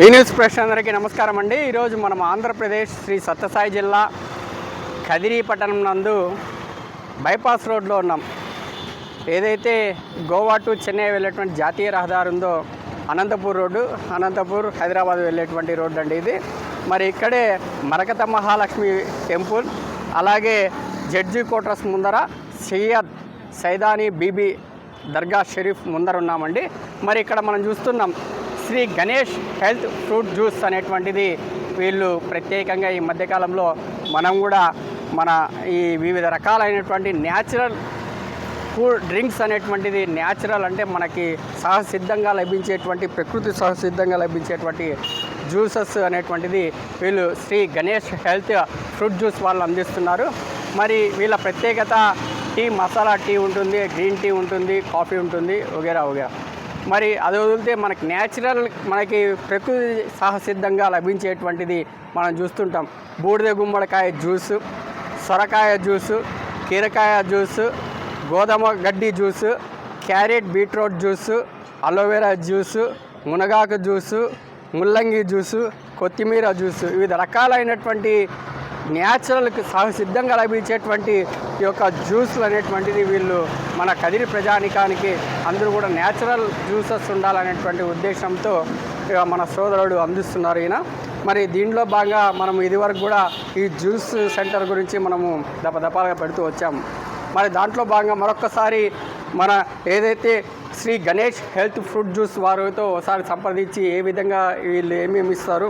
ఈ న్యూస్ ప్రేక్షకులందరికీ నమస్కారం అండి. ఈరోజు మనం ఆంధ్రప్రదేశ్ శ్రీ సత్యసాయి జిల్లా కదిరి పట్టణం నందు బైపాస్ రోడ్లో ఉన్నాం. ఏదైతే గోవా టు చెన్నై వెళ్ళేటువంటి జాతీయ రహదారి ఉందో అనంతపూర్ రోడ్డు అనంతపూర్ హైదరాబాద్ వెళ్ళేటువంటి రోడ్డు అండి ఇది. మరి ఇక్కడే మరకత మహాలక్ష్మి టెంపుల్ అలాగే జడ్జి కోట్రస్ ముందర సయ్యద్ సైదాని బీబీ దర్గా షరీఫ్ ముందర ఉన్నామండి. మరి ఇక్కడ మనం చూస్తున్నాం Shri Ganesh health fruit juice అనేటువంటిది వీళ్ళు ప్రత్యేకంగా ఈ మధ్యకాలంలో మనం కూడా మన ఈ వివిధ రకాలైనటువంటి న్యాచురల్ కూల్ డ్రింక్స్ అనేటువంటిది న్యాచురల్ అంటే మనకి సహసిద్ధంగా లభించేటువంటి ప్రకృతి సహసిద్ధంగా లభించేటువంటి జ్యూసెస్ అనేటువంటిది వీళ్ళు Shri Ganesh health fruit juice వాళ్ళు అందిస్తున్నారు. మరి వీళ్ళ ప్రత్యేకత టీ మసాలా టీ ఉంటుంది గ్రీన్ టీ ఉంటుంది కాఫీ ఉంటుంది వగేరా వగేరా. మరి అది వదిలితే మనకి న్యాచురల్ మనకి ప్రకృతి సహసిద్ధంగా లభించేటువంటిది మనం చూస్తుంటాం. బూడిద గుమ్మడికాయ జ్యూసు సొరకాయ జ్యూసు కీరకాయ జ్యూసు గోధుమ గడ్డి juice carrot beetroot juice aloe vera juice మునగాకు జ్యూసు ముల్లంగి జ్యూసు కొత్తిమీర జ్యూసు వివిధ రకాలైనటువంటి న్యాచురల్కి సహసిద్ధంగా లభించేటువంటి ఈ యొక్క జ్యూస్లు అనేటువంటిది వీళ్ళు మన కదిరి ప్రజానికానికి అందరూ కూడా న్యాచురల్ జ్యూసెస్ ఉండాలనేటువంటి ఉద్దేశంతో ఇక మన సోదరుడు అందిస్తున్నారు ఈయన. మరి దీనిలో భాగంగా మనం ఇదివరకు కూడా ఈ జ్యూస్ సెంటర్ గురించి మనము దపదపాలుగా పెడుతూ వచ్చాము. మరి దాంట్లో భాగంగా మరొకసారి మన ఏదైతే Shri Ganesh health fruit juice వారితో ఒకసారి సంప్రదించి ఏ విధంగా వీళ్ళు ఏమేమి ఇస్తారు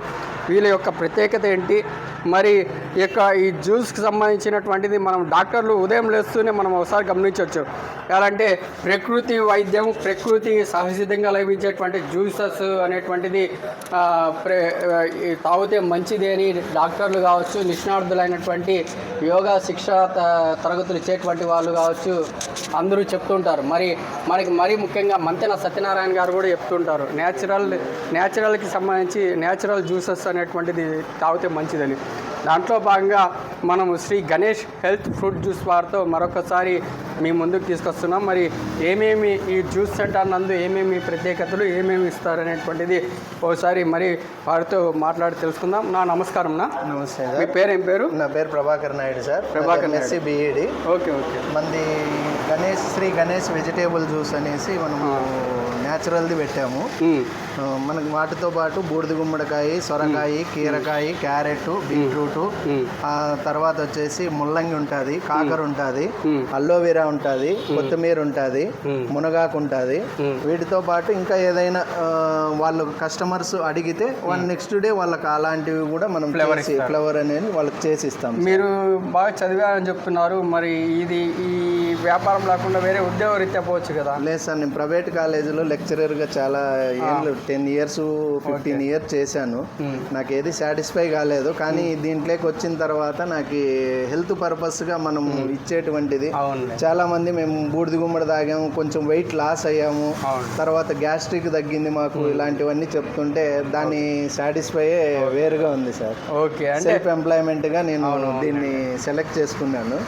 వీళ్ళ యొక్క ప్రత్యేకత ఏంటి మరి ఈ యొక్క ఈ జ్యూస్కి సంబంధించినటువంటిది మనం డాక్టర్లు ఉదయం లేస్తూనే మనం ఒకసారి గమనించవచ్చు. ఎలా అంటే ప్రకృతి వైద్యం ప్రకృతి సహసిద్ధంగా లభించేటువంటి జ్యూసెస్ అనేటువంటిది ప్రే తాగితే మంచిది అని డాక్టర్లు కావచ్చు నిష్ణార్థులైనటువంటి యోగా శిక్ష త- తరగతులు ఇచ్చేటువంటి వాళ్ళు కావచ్చు అందరూ చెప్తుంటారు. మరి మనకి మరీ ముఖ్యంగా మంతెన సత్యనారాయణ గారు కూడా చెప్తుంటారు. న్యాచురల్ న్యాచురల్కి సంబంధించి న్యాచురల్ జ్యూసెస్ అనేటువంటిది తాగితే మంచిదని. దాంట్లో భాగంగా మనము Shri Ganesh health fruit juice వారితో మరొకసారి మీ ముందుకు తీసుకొస్తున్నాం. మరి ఏమేమి ఈ జ్యూస్ సెంటర్ నందు ఏమేమి ప్రత్యేకతలు ఏమేమి ఇస్తారు అనేటువంటిది ఒకసారి మరి వారితో మాట్లాడి తెలుసుకుందాం. నా నమస్కారం నా. నమస్తే మీ పేరు ఏం పేరు? నా పేరు Prabhakar Naidu sir. Prabhakar SC BEd. Okay okay. మంది గణేష్ శ్రీ గణేష్ వెజిటేబుల్ జ్యూస్ అనేసి మనము న్యాచురల్ది పెట్టాము. మనకి వాటితో పాటు బూడిద గుమ్మడికాయ సొరకాయ కీరకాయ క్యారెట్ బీట్రూట్. తర్వాత వచ్చేసి ముల్లంగి ఉంటుంది కాకర ఉంటుంది. అల్లోవెరా ఉంటుంది కొత్తిమీర ఉంటుంది. మునగాకు ఉంటుంది. వీటితో పాటు ఇంకా ఏదైనా వాళ్ళు కస్టమర్స్ అడిగితే వాళ్ళు నెక్స్ట్ డే వాళ్ళకి అలాంటివి కూడా మనం ఇస్తారు. ఫ్లవర్ అనేది వాళ్ళకి చేసి ఇస్తాం మీరు బాగా చదివారని చెప్తున్నారు మరి ఇది ఈ వ్యాపారం లేకుండా వేరే ఉద్యోగ రీత్యా పోవచ్చు కదా? లేదు సార్ నేను ప్రైవేట్ కాలేజీలో లెక్చరర్గా చాలా ఏళ్ళు టెన్ ఇయర్స్ ఫిఫ్టీన్ ఇయర్స్ చేశాను. నాకు ఏది సాటిస్ఫై కాలేదు. కానీ దీంట్లోకి వచ్చిన తర్వాత నాకు హెల్త్ పర్పస్గా మనం ఇచ్చేటువంటిది. అవును చాలా మంది మేము బూడిద గుమ్మడి తాగాము కొంచెం వెయిట్ లాస్ అయ్యాము. తర్వాత గ్యాస్ట్రిక్ తగ్గింది మాకు ఇలాంటివన్నీ చెప్తుంటే దాని సాటిస్ఫై వేరుగా ఉంది సార్. ఓకే అంటే సెల్ఫ్ ఎంప్లాయ్మెంట్గా నేను దీన్ని సెలెక్ట్ చేసుకున్నాను.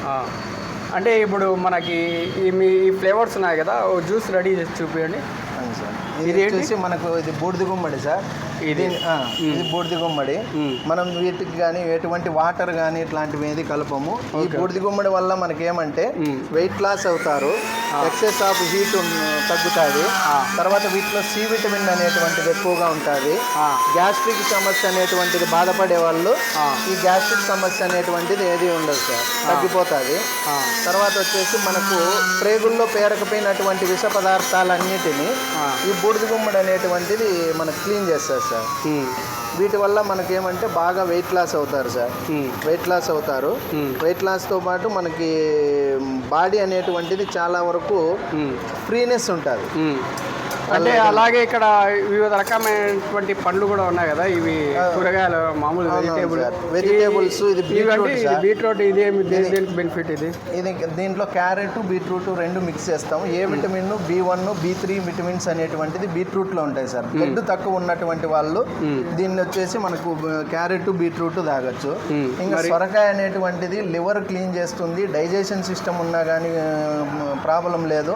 అంటే ఇప్పుడు మనకి ఈ మీ ఫ్లేవర్స్ ఉన్నాయి కదా జ్యూస్ రెడీ చేసి చూపించండి ఇది వచ్చేసి మనకు ఇది బూడిద గుమ్మడి సార్? ఇది ఇది. బూడిద గుమ్మడి. మనం వీటికి కానీ ఎటువంటి వాటర్ కానీ ఇట్లాంటివి ఏది కలపము. ఈ బూడిద గుమ్మడి వల్ల మనకేమంటే వెయిట్ లాస్ అవుతారు. ఎక్సెస్ ఆఫ్ హీట్ తగ్గుతుంది. తర్వాత వీటిలో సి విటమిన్ అనేటువంటిది ఎక్కువగా ఉంటుంది. గ్యాస్ట్రిక్ సమస్య అనేటువంటిది బాధపడే వాళ్ళు. ఈ గ్యాస్ట్రిక్ సమస్య అనేటువంటిది ఏది ఉండదు సార్. తగ్గిపోతుంది. తర్వాత వచ్చేసి మనకు ప్రేగుల్లో పేరకపోయినటువంటి విష పదార్థాలన్నిటినీ ఈ బూడిద గుమ్మడి అనేటువంటిది మనకు క్లీన్ చేస్తారు సార్ ఉమ్, వీటి వల్ల మనకేమంటే బాగా వెయిట్ లాస్ అవుతారు సార్. వెయిట్ లాస్ అవుతారు. వెయిట్ లాస్తో పాటు మనకి బాడీ అనేటువంటిది చాలా వరకు ఫ్రీనెస్ ఉంటుంది. అంటే అలాగే. ఇక్కడ వివిధ రకమైనటువంటి పండ్లు కూడా ఉన్నాయి కదా ఇవి కూరగాయలు మామూలు వెజిటేబుల్ వెజిటేబుల్స్ ఇది బీట్రూట్ ఇది బీట్రూట్ దేని దేనికి బెనిఫిట్ ఇది? ఇది దీంట్లో క్యారెట్ బీట్రూట్ రెండు మిక్స్ చేస్తాము ఏ vitamin B one B three vitamins అనేటువంటిది బీట్రూట్లో ఉంటాయి సార్. బ్లడ్ తక్కువ ఉన్నటువంటి వాళ్ళు దీన్ని వచ్చేసి మనకు క్యారెట్ బీట్రూట్ తాగొచ్చు. మ్మ్. ఇంకా సొరకాయ అనేటువంటిది లివర్ క్లీన్ చేస్తుంది. డైజెషన్ సిస్టమ్ ఉన్నా కానీ ప్రాబ్లం లేదు.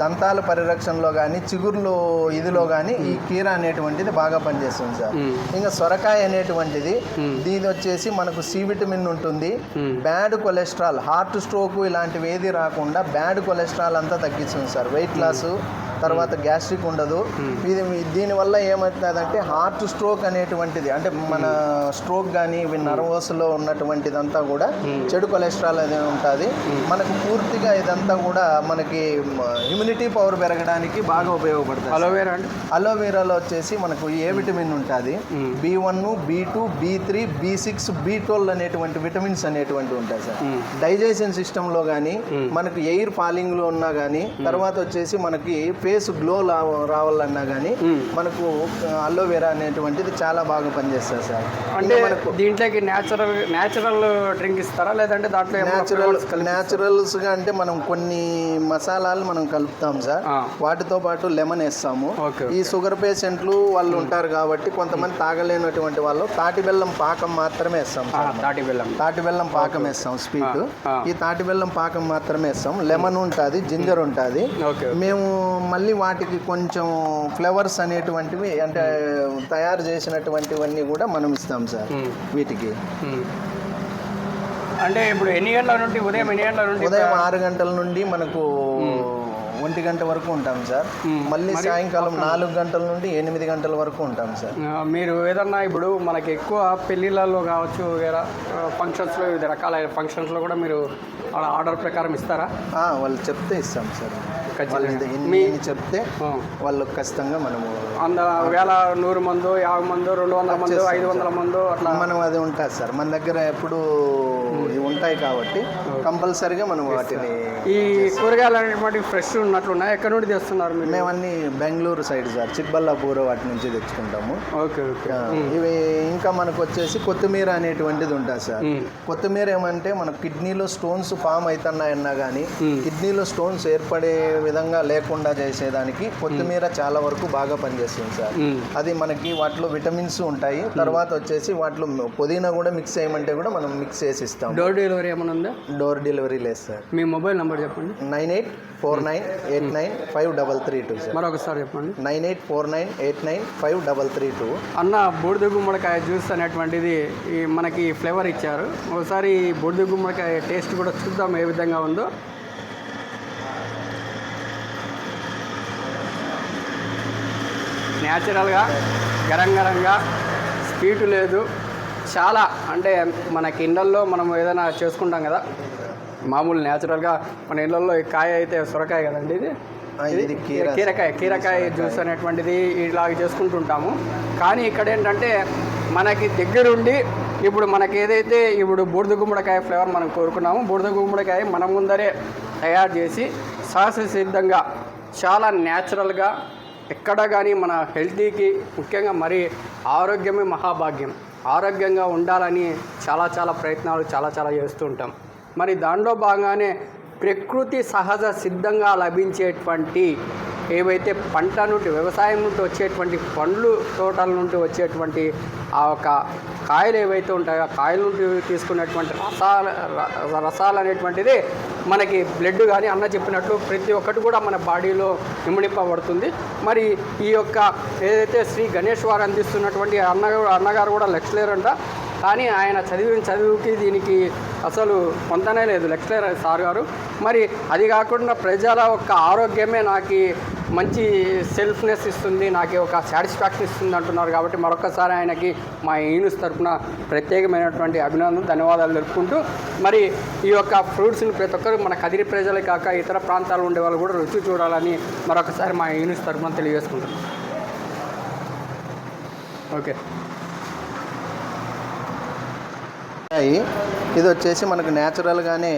దంతాల పరిరక్షణలో కానీ చిగుర్లు మామూలు ఇదిలో కానీ ఈ కీర అనేటువంటిది బాగా పనిచేస్తుంది సార్. ఇంకా సొరకాయ అనేటువంటిది దీని వచ్చేసి మనకు సి విటమిన్ ఉంటుంది. బ్యాడ్ కొలెస్ట్రాల్ హార్ట్ స్ట్రోక్ ఇలాంటివి ఏది రాకుండా బ్యాడ్ కొలెస్ట్రాల్ అంతా తగ్గిస్తుంది సార్. వెయిట్ లాస్ తర్వాత గ్యాస్ట్రిక్ ఉండదు. ఇది దీనివల్ల ఏమవుతుందంటే హార్ట్ స్ట్రోక్ అనేటువంటిది అంటే మన స్ట్రోక్ కానీ ఇవి నర్వస్లో ఉన్నటువంటిదంతా కూడా చెడు కొలెస్ట్రాల్ అనేది ఉంటుంది. మనకు పూర్తిగా ఇదంతా కూడా మనకి ఇమ్యూనిటీ పవర్ పెరగడానికి బాగా ఉపయోగపడుతుంది. అలోవేరా అంటే అలోవెరాలో వచ్చేసి మనకు ఏ విటమిన్ ఉంటుంది? B one B two B three B six B twelve అనేటువంటి విటమిన్స్ అనేటువంటి ఉంటాయి సార్. డైజెషన్ సిస్టంలో కానీ మనకు ఎయిర్ ఫాలింగ్లో ఉన్నా కానీ తర్వాత వచ్చేసి మనకి ఫేస్ గ్లో రావాలన్నా కానీ మనకు అలోవెరా అనేటువంటిది చాలా బాగా పనిచేస్తుంది సార్. అంటే దీంట్లోకి న్యాచురల్ న్యాచురల్ డ్రింక్ ఇస్తారా? లేదంటే దాంట్లో న్యాచురల్ న్యాచురల్స్గా అంటే మనం కొన్ని మసాలాలు మనం కలుపుతాం సార్. వాటితో పాటు లెమన్ వేస్తాము. ఈ షుగర్ పేషెంట్లు వాళ్ళు ఉంటారు కాబట్టి కొంతమంది తాగలేనటువంటి వాళ్ళు తాటి బెల్లం పాకం మాత్రమే వేస్తాం తాటి బెల్లం. తాటి బెల్లం పాకం వేస్తాం స్వీట్. ఈ తాటి బెల్లం పాకం మాత్రమే వేస్తాం. లెమన్ ఉంటుంది జింజర్ ఉంటుంది. ఓకే. మేము మళ్ళీ వాటికి కొంచెం ఫ్లేవర్స్ అనేటువంటివి అంటే తయారు చేసినటువంటివన్నీ కూడా మనం ఇస్తాం సార్. వీటికి. అంటే ఇప్పుడు ఎన్ని గంటల నుండి ఉదయం ఎన్ని గంటల నుండి ఉదయం ఆరు గంటల నుండి మనకు ఒంటి గంట వరకు ఉంటాం సార్. మళ్ళీ సాయంకాలం నాలుగు గంటల నుండి ఎనిమిది గంటల వరకు ఉంటాం సార్ మీరు ఏదన్నా ఇప్పుడు మనకి ఎక్కువ పెళ్ళిళ్ళలో కావచ్చు వేరే ఫంక్షన్స్లో వివిధ రకాల ఫంక్షన్స్లో కూడా మీరు ఆర్డర్ ప్రకారం ఇస్తారా వాళ్ళు చెప్తే ఇస్తాం సార్ ఎన్ని ఎన్ని చెప్తే. వాళ్ళు ఖచ్చితంగా మనము వంద వేల నూరు మందో యాభై మందో రెండు వందల మందో ఐదు వందల మందో అట్లా. మనం అది ఉంటుంది సార్. మన దగ్గర ఎప్పుడు ఇవి ఉంటాయి కాబట్టి కంపల్సరీగా మనం వాటిని ఈ కూరగాయలు అనేటువంటి ఫ్రెష్ ఉన్నట్లున్నాయి? ఎక్కడి నుండి తెస్తున్నారు మీరు? మేమన్నీ బెంగళూరు సైడ్ సార్. చిక్బల్లాపూర్ వాటి నుంచి తెచ్చుకుంటాము. Okay okay. ఇవి ఇంకా మనకు వచ్చేసి కొత్తిమీర అనేటువంటిది ఉంటుంది సార్. మ్మ్. కొత్తిమీర ఏమంటే మన కిడ్నీలో స్టోన్స్ ఫామ్ అవుతున్నాయన్నా కానీ కిడ్నీలో స్టోన్స్ ఏర్పడే విధంగా లేకుండా చేసేదానికి కొత్తిమీర చాలా వరకు బాగా పనిచేస్తుంది సార్. అది మనకి వాటిలో విటమిన్స్ ఉంటాయి. తర్వాత వచ్చేసి వాటిలో పుదీనా కూడా మిక్స్ చేయమంటే కూడా మనం మిక్స్ చేసి ఇస్తాం. డోర్ డెలివరీ ఏమైనా ఉందా? డోర్ డెలివరీ లేదు సార్. మీ మొబైల్ నెంబర్ చెప్పండి. Nine eight four nine eight nine five double three two sir. మరొకసారి చెప్పండి. Nine eight four nine eight nine five double three two. అన్న బూడిద గుమ్మడికాయ జ్యూస్ అనేటువంటిది ఈ మనకి ఫ్లేవర్ ఇచ్చారు. ఒకసారి బూడిద గుమ్మడికాయ టేస్ట్ కూడా చూద్దాం ఏ విధంగా ఉందో. న్యాచురల్గా గరం గరంగా స్వీట్ లేదు. చాలా అంటే మనకి ఇళ్ళల్లో మనం ఏదైనా చేసుకుంటాం కదా మామూలు న్యాచురల్గా మన ఇళ్ళల్లో కాయ అయితే సొరకాయ కదండి ఇది? ఇది కీర కీరకాయ కీరకాయ జ్యూస్ అనేటువంటిది ఇలాగ చేసుకుంటుంటాము. కానీ ఇక్కడ ఏంటంటే మనకి దగ్గరుండి ఇప్పుడు మనకి ఏదైతే ఇప్పుడు బూడిద గుమ్మడికాయ ఫ్లేవర్ మనం కోరుకున్నామో బూడిద గుమ్మడికాయ మన ముందరే తయారు చేసి సహజ సిద్ధంగా చాలా న్యాచురల్గా ఎక్కడ కానీ మన హెల్తీకి ముఖ్యంగా మరి ఆరోగ్యమే మహాభాగ్యం. ఆరోగ్యంగా ఉండాలని చాలా చాలా ప్రయత్నాలు చాలా చాలా చేస్తూ ఉంటాం మరి దానిలో భాగంగానే ప్రకృతి సహజ సిద్ధంగా లభించేటువంటి ఏవైతే పంట నుండి వ్యవసాయం నుండి వచ్చేటువంటి పండ్లు తోటల నుండి వచ్చేటువంటి ఆ యొక్క కాయలు ఏవైతే ఉంటాయో ఆ కాయల నుండి తీసుకున్నటువంటి రసాల రసాలు అనేటువంటిది మనకి బ్లడ్ కానీ అన్న చెప్పినట్లు ప్రతి ఒక్కటి కూడా మన బాడీలో నిమ్మడింపబడుతుంది మరి ఈ యొక్క ఏదైతే శ్రీ గణేష్ వారు అందిస్తున్నటువంటి అన్నగారు అన్నగారు కూడా లెక్చరర్ అంట. కానీ ఆయన చదివిన చదువుకి దీనికి అసలు పొందనే లేదు లెక్చరర్ సార్ గారు. మరి అది కాకుండా ప్రజల యొక్క ఆరోగ్యమే నాకు మంచి సెల్ఫ్నెస్ ఇస్తుంది నాకు ఒక సాటిస్ఫాక్షన్ ఇస్తుంది అంటున్నారు కాబట్టి మరొకసారి ఆయనకి మా ఈనుస్ తరఫున ప్రత్యేకమైనటువంటి అభినందన ధన్యవాదాలు తెలుపుకుంటూ మరి ఈ యొక్క ఫ్రూట్స్ని ప్రతి ఒక్కరు మన కదిరి ప్రజలే కాక ఇతర ప్రాంతాల్లో ఉండే వాళ్ళు కూడా రుచి చూడాలని మరొకసారి మా యూనిస్ తరఫున తెలియజేసుకుంటున్నాం. ఓకే. ఉన్నాయి. ఇది వచ్చేసి మనకు న్యాచురల్గానే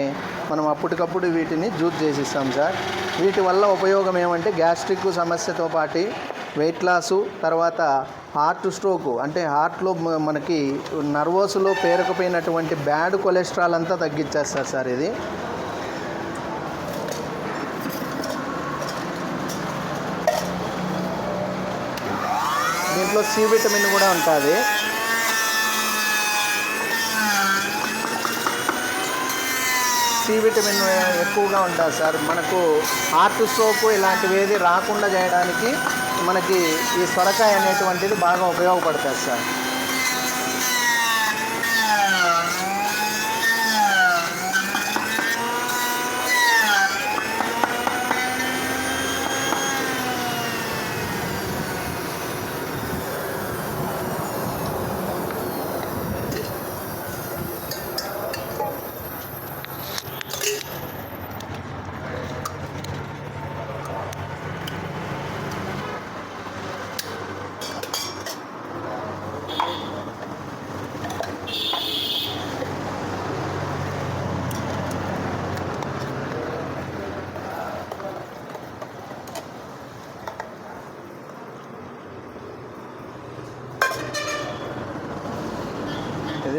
మనం అప్పటికప్పుడు వీటిని జ్యూస్ చేసిస్తాం సార్ వీటి వల్ల ఉపయోగం ఏమంటే గ్యాస్ట్రిక్ సమస్యతో పాటు వెయిట్ లాసు తర్వాత హార్ట్ స్ట్రోక్ అంటే హార్ట్లో మనకి నర్వస్లో పేరుకుపోయినటువంటి బ్యాడ్ కొలెస్ట్రాల్ అంతా తగ్గించేస్తారు సార్ ఇది దీంట్లో సి విటమిన్ కూడా ఉంటుంది సి విటమిన్ ఎక్కువగా ఉంటుంది సార్. మనకు హార్ట్ స్ట్రోక్ ఇలాంటివి ఏది రాకుండా చేయడానికి మనకి ఈ సొరకాయ అనేటువంటిది బాగా ఉపయోగపడుతుంది సార్.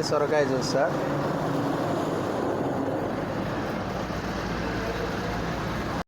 సొరకాయ జ్యూస్ సార్